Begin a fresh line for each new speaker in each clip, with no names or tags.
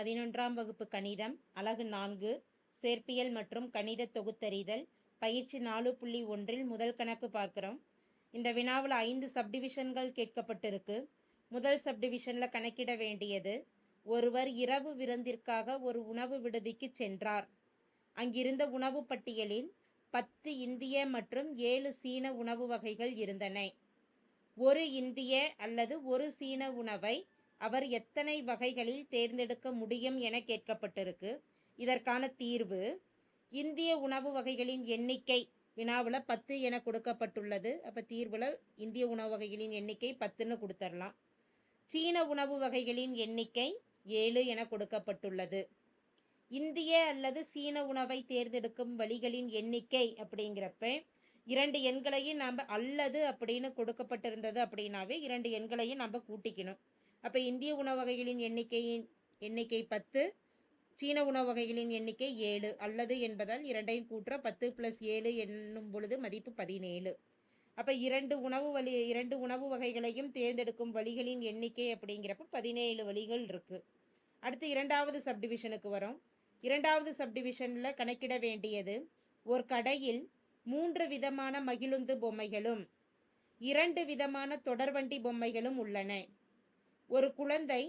பதினொன்றாம் வகுப்பு கணிதம் அலகு நான்கு சேர்ப்பியல் மற்றும் கணித தொகுத்தறிதல் பயிற்சி நாலு புள்ளி ஒன்றில் முதல் கணக்கு பார்க்குறோம். இந்த வினாவில் ஐந்து சப்டிவிஷன்கள் கேட்கப்பட்டிருக்கு. முதல் சப்டிவிஷனில் கணக்கிட வேண்டியது ஒருவர் இரவு விருந்திற்காக ஒரு உணவு விடுதிக்கு சென்றார். அங்கிருந்த உணவு பட்டியலில் பத்து இந்திய மற்றும் ஏழு சீன உணவு வகைகள் இருந்தன. ஒரு இந்திய அல்லது ஒரு சீன உணவை அவர் எத்தனை வகைகளில் தேர்ந்தெடுக்க முடியும் என கேட்கப்பட்டிருக்கு. இதற்கான தீர்வு இந்திய உணவு வகைகளின் எண்ணிக்கை வினாவில் பத்து என கொடுக்கப்பட்டுள்ளது. அப்போ தீர்வில் இந்திய உணவு வகைகளின் எண்ணிக்கை பத்துன்னு கொடுத்துடலாம் சீன உணவு வகைகளின் எண்ணிக்கை ஏழு என கொடுக்கப்பட்டுள்ளது. இந்திய அல்லது சீன உணவை தேர்ந்தெடுக்கும் வழிகளின் எண்ணிக்கை அப்படிங்கிறப்ப இரண்டு எண்களையும் நாம் அல்லது அப்படின்னு கொடுக்கப்பட்டிருந்தது அப்படின்னாவே இரண்டு எண்களையும் நம்ம கூட்டிக்கணும். அப்போ இந்திய உணவு வகைகளின் எண்ணிக்கையின் எண்ணிக்கை பத்து சீன உணவு வகைகளின் எண்ணிக்கை ஏழு அல்லது என்பதால் இரண்டையும் கூட்டுற பத்து ப்ளஸ் ஏழு என்னும் பொழுது மதிப்பு பதினேழு. அப்போ இரண்டு உணவு வழி இரண்டு உணவு வகைகளையும் தேர்ந்தெடுக்கும் வழிகளின் எண்ணிக்கை அப்படிங்கிறப்ப பதினேழு வழிகள் இருக்குது அடுத்து இரண்டாவது சப்டிவிஷனுக்கு வரும். இரண்டாவது சப்டிவிஷனில் கணக்கிட வேண்டியது ஒரு கடையில் மூன்று விதமான மகிழுந்து பொம்மைகளும் இரண்டு விதமான தொடர்வண்டி பொம்மைகளும் உள்ளன. ஒரு குழந்தை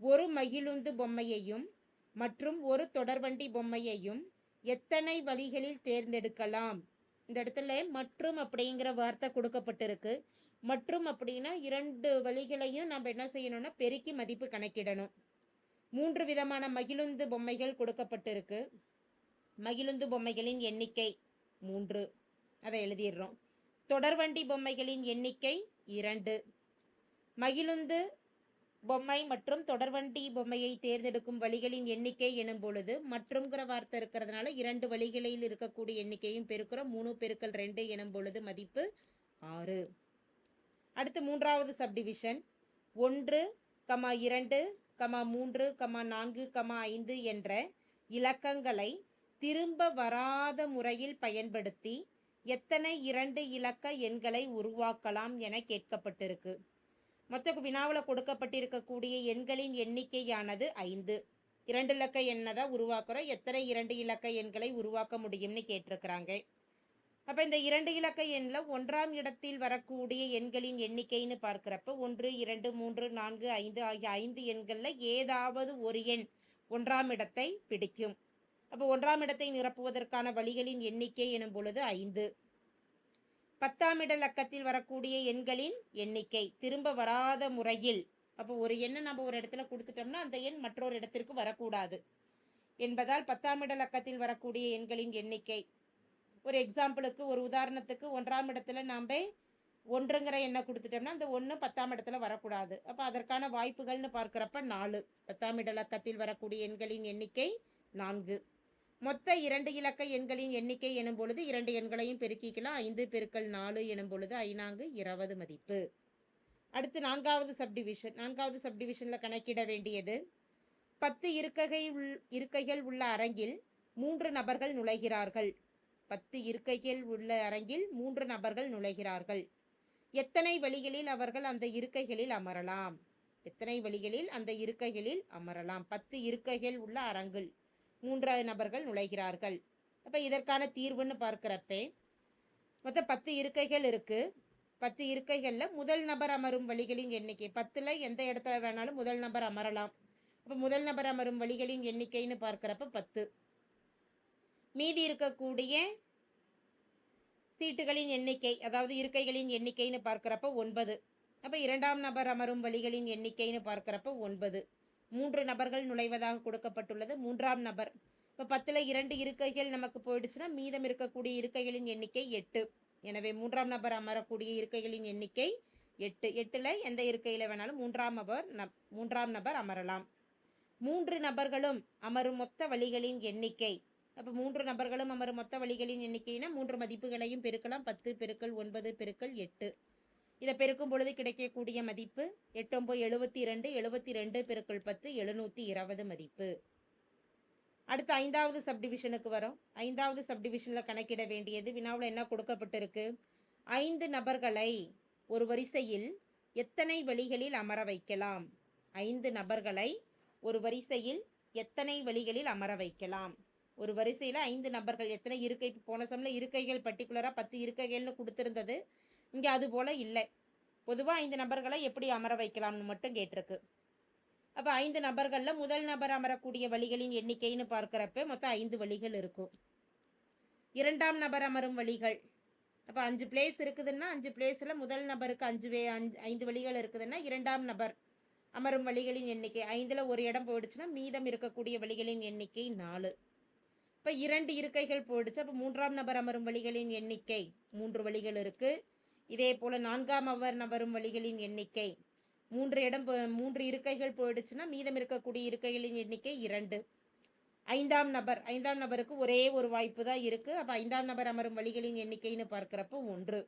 ஒரு மகிழுந்து பொம்மையையும் மற்றும் ஒரு தொடர்வண்டி பொம்மையையும் எத்தனை வழிகளில் தேர்ந்தெடுக்கலாம்? இந்த இடத்துல மற்றும் அப்படிங்கிற வார்த்தை கொடுக்கப்பட்டிருக்கு. மற்றும் அப்படின்னா இரண்டு வழிகளையும் நம்ம என்ன செய்யணும்னா பெருக்கி மதிப்பு கணக்கிடணும். மூன்று விதமான மகிழுந்து பொம்மைகள் கொடுக்கப்பட்டிருக்கு. மகிழுந்து பொம்மைகளின் எண்ணிக்கை மூன்று. அதை எழுதிடுறோம். தொடர்வண்டி பொம்மைகளின் எண்ணிக்கை இரண்டு. மகிழுந்து பொம்மை மற்றும் தொடர்வண்டி பொம்மையை தேர்ந்தெடுக்கும் வழிகளின் எண்ணிக்கை எனும் பொழுது மற்றும்ங்கிற வார்த்தை இருக்கிறதுனால இரண்டு வழிகளில் இருக்கக்கூடிய எண்ணிக்கையும் பெருக்கிறோம். மூணு பெருக்கல் ரெண்டு எனும் பொழுது மதிப்பு ஆறு. அடுத்து மூன்றாவது சப்டிவிஷன் ஒன்று கமா இரண்டு கமா மூன்று கமா நான்கு கமா ஐந்து என்ற இலக்கங்களை திரும்ப வராத முறையில் பயன்படுத்தி எத்தனை இரண்டு இலக்க எண்களை உருவாக்கலாம் என கேட்கப்பட்டிருக்கு. மொத்த வினாவில் கொடுக்கப்பட்டிருக்கக்கூடிய எண்களின் எண்ணிக்கையானது ஐந்து. இரண்டு இலக்க எண்ணை தான் உருவாக்குறோம். எத்தனை இரண்டு இலக்க எண்களை உருவாக்க முடியும்னு கேட்டிருக்கிறாங்க. அப்போ இந்த இரண்டு இலக்க எண்ணில் ஒன்றாம் இடத்தில் வரக்கூடிய எண்களின் எண்ணிக்கைன்னு பார்க்குறப்ப ஒன்று இரண்டு மூன்று நான்கு ஐந்து ஆகிய ஐந்து எண்களில் ஏதாவது ஒரு எண் ஒன்றாம் இடத்தை பிடிக்கும். அப்போ ஒன்றாம் இடத்தை நிரப்புவதற்கான வழிகளின் எண்ணிக்கை எனும் பொழுது ஐந்து. பத்தாம் இட லக்கத்தில் வரக்கூடிய எண்களின் எண்ணிக்கை திரும்ப வராத முறையில் அப்போ ஒரு எண்ணை நம்ம ஒரு இடத்துல கொடுத்துட்டோம்னா அந்த எண் மற்றொரு இடத்திற்கு வரக்கூடாது. என்பதால் பத்தாம் இட லக்கத்தில் வரக்கூடிய எண்களின் எண்ணிக்கை. ஒரு எக்ஸாம்பிளுக்கு ஒரு உதாரணத்துக்கு ஒன்றாம் இடத்துல நாம் ஒன்றுங்கிற எண்ணை கொடுத்துட்டோம்னா அந்த ஒன்று பத்தாம் இடத்துல வரக்கூடாது. அப்போ அதற்கான வாய்ப்புகள்னு பார்க்குறப்ப நாலு. பத்தாம் இட லக்கத்தில் வரக்கூடிய எண்களின் எண்ணிக்கை நான்கு. மொத்த இரண்டு இலக்க எண்களின் எண்ணிக்கை எனும் பொழுது இரண்டு எண்களையும் பெருக்கிக்கலாம். ஐந்து பெருக்கல் நாலு எனும் பொழுது ஐநான்கு இருபது மதிப்பு. அடுத்து நான்காவது சப்டிவிஷன் நான்காவது சப்டிவிஷனில் கணக்கிட வேண்டியது. பத்து இருக்ககை உள் இருக்கைகள் உள்ள அரங்கில் மூன்று நபர்கள் நுழைகிறார்கள். பத்து இருக்கைகள் உள்ள அரங்கில் மூன்று நபர்கள் நுழைகிறார்கள். எத்தனை வழிகளில் அவர்கள் அந்த இருக்கைகளில் அமரலாம்? எத்தனை வழிகளில் அந்த இருக்கைகளில் அமரலாம்? பத்து இருக்கைகள் உள்ள அரங்கில் மூன்றாவது நபர்கள் நுழைகிறார்கள். அப்போ இதற்கான தீர்வுன்னு பார்க்குறப்ப மொத்தம் பத்து இருக்கைகள் இருக்குது பத்து இருக்கைகளில் முதல் நபர் அமரும் வழிகளின் எண்ணிக்கை பத்தில் எந்த இடத்துல வேணாலும் முதல் நபர் அமரலாம். அப்போ முதல் நபர் அமரும் வழிகளின் எண்ணிக்கைன்னு பார்க்குறப்ப பத்து. மீதி இருக்கக்கூடிய சீட்டுகளின் எண்ணிக்கை அதாவது இருக்கைகளின் எண்ணிக்கைன்னு பார்க்குறப்ப ஒன்பது. அப்போ இரண்டாம் நபர் அமரும் வழிகளின் எண்ணிக்கைன்னு பார்க்குறப்ப ஒன்பது. மூன்று நபர்கள் நுழைவதாக கொடுக்கப்பட்டுள்ளது. மூன்றாம் நபர். இப்போ பத்தில் இரண்டு இருக்கைகள் நமக்கு போயிடுச்சுன்னா மீதம் இருக்கக்கூடிய இருக்கைகளின் எண்ணிக்கை எட்டு. எனவே மூன்றாம் நபர் அமரக்கூடிய இருக்கைகளின் எண்ணிக்கை எட்டு. எட்டில் எந்த இருக்கையில் வேணாலும் மூன்றாம் நபர் நப் மூன்றாம் நபர் அமரலாம். மூன்று நபர்களும் அமரும் மொத்த வழிகளின் எண்ணிக்கை. அப்போ மூன்று நபர்களும் அமரும் மொத்த வழிகளின் எண்ணிக்கைனா மூன்று மதிப்புகளையும் பெருக்கலாம். பத்து பெருக்கல் ஒன்பது பெருக்கல் எட்டு. இதை பெருக்கும் பொழுது கிடைக்கக்கூடிய மதிப்பு எட்டொம்பது எழுபத்தி ரெண்டு எழுபத்தி ரெண்டு பெருக்கள் பத்து எழுநூற்றி இருபது மதிப்பு. அடுத்து ஐந்தாவது சப்டிவிஷனுக்கு வரும். ஐந்தாவது சப்டிவிஷனில் கணக்கிட வேண்டியது வினாவில் என்ன கொடுக்கப்பட்டிருக்கு? ஐந்து நபர்களை ஒரு வரிசையில் எத்தனை வழிகளில் அமர வைக்கலாம்? ஐந்து நபர்களை ஒரு வரிசையில் எத்தனை வழிகளில் அமர வைக்கலாம்? ஒரு வரிசையில் ஐந்து நபர்கள் எத்தனை இருக்கை? போன சமயம் இருக்கைகள் பர்டிகுலராக பத்து இருக்கைகள்னு கொடுத்துருந்தது. இங்கே அது போல் இல்லை. பொதுவாக ஐந்து நபர்களை எப்படி அமர வைக்கலாம்னு மட்டும் கேட்டிருக்கு. அப்போ ஐந்து நபர்களில் முதல் நபர் அமரக்கூடிய வழிகளின் எண்ணிக்கைன்னு பார்க்குறப்ப மொத்தம் ஐந்து வழிகள் இருக்கும். இரண்டாம் நபர் அமரும் வழிகள். அப்போ அஞ்சு பிளேஸ் இருக்குதுன்னா அஞ்சு பிளேஸில் முதல் நபருக்கு அஞ்சு வே அஞ்சு ஐந்து வழிகள் இருக்குதுன்னா இரண்டாம் நபர் அமரும் வழிகளின் எண்ணிக்கை ஐந்தில் ஒரு இடம் போயிடுச்சுன்னா மீதம் இருக்கக்கூடிய வழிகளின் எண்ணிக்கை நாலு. இப்போ இரண்டு இருக்கைகள் போயிடுச்சு. அப்போ மூன்றாம் நபர் அமரும் வழிகளின் எண்ணிக்கை மூன்று வழிகள் இருக்குது இதே போல் நான்காம் அவர் நபரும் வழிகளின் எண்ணிக்கை. மூன்று இடம் மூன்று இருக்கைகள் போயிடுச்சுன்னா மீதம் இருக்கக்கூடிய இருக்கைகளின் எண்ணிக்கை இரண்டு. ஐந்தாம் நபர் ஐந்தாம் நபருக்கு ஒரே ஒரு வாய்ப்பு தான் இருக்குது அப்போ ஐந்தாம் நபர் அமரும் வழிகளின் எண்ணிக்கைன்னு பார்க்குறப்போ ஒன்று.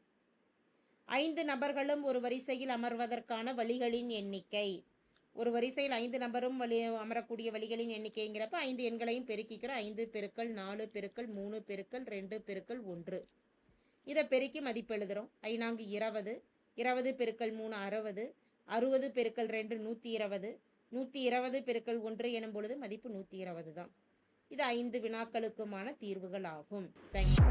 ஐந்து நபர்களும் ஒரு வரிசையில் அமர்வதற்கான வழிகளின் எண்ணிக்கை. ஒரு வரிசையில் ஐந்து நபரும் வழி அமரக்கூடிய வழிகளின் எண்ணிக்கைங்கிறப்ப ஐந்து எண்களையும் பெருக்கிக்கிறோம் ஐந்து பெருக்கள் நாலு பெருக்கள் மூணு பெருக்கல் ரெண்டு பெருக்கள் ஒன்று. இதை பெருக்கி மதிப்பு ஐநான்கு இருபது இருபது பெருக்கல் மூணு அறுபது அறுபது பெருக்கல் ரெண்டு நூற்றி இருபது நூற்றி இருபது பெருக்கல் ஒன்று எனும் பொழுது மதிப்பு நூற்றி இருபது தான். இது ஐந்து வினாக்களுக்குமான தீர்வுகள் ஆகும். தேங்க்யூ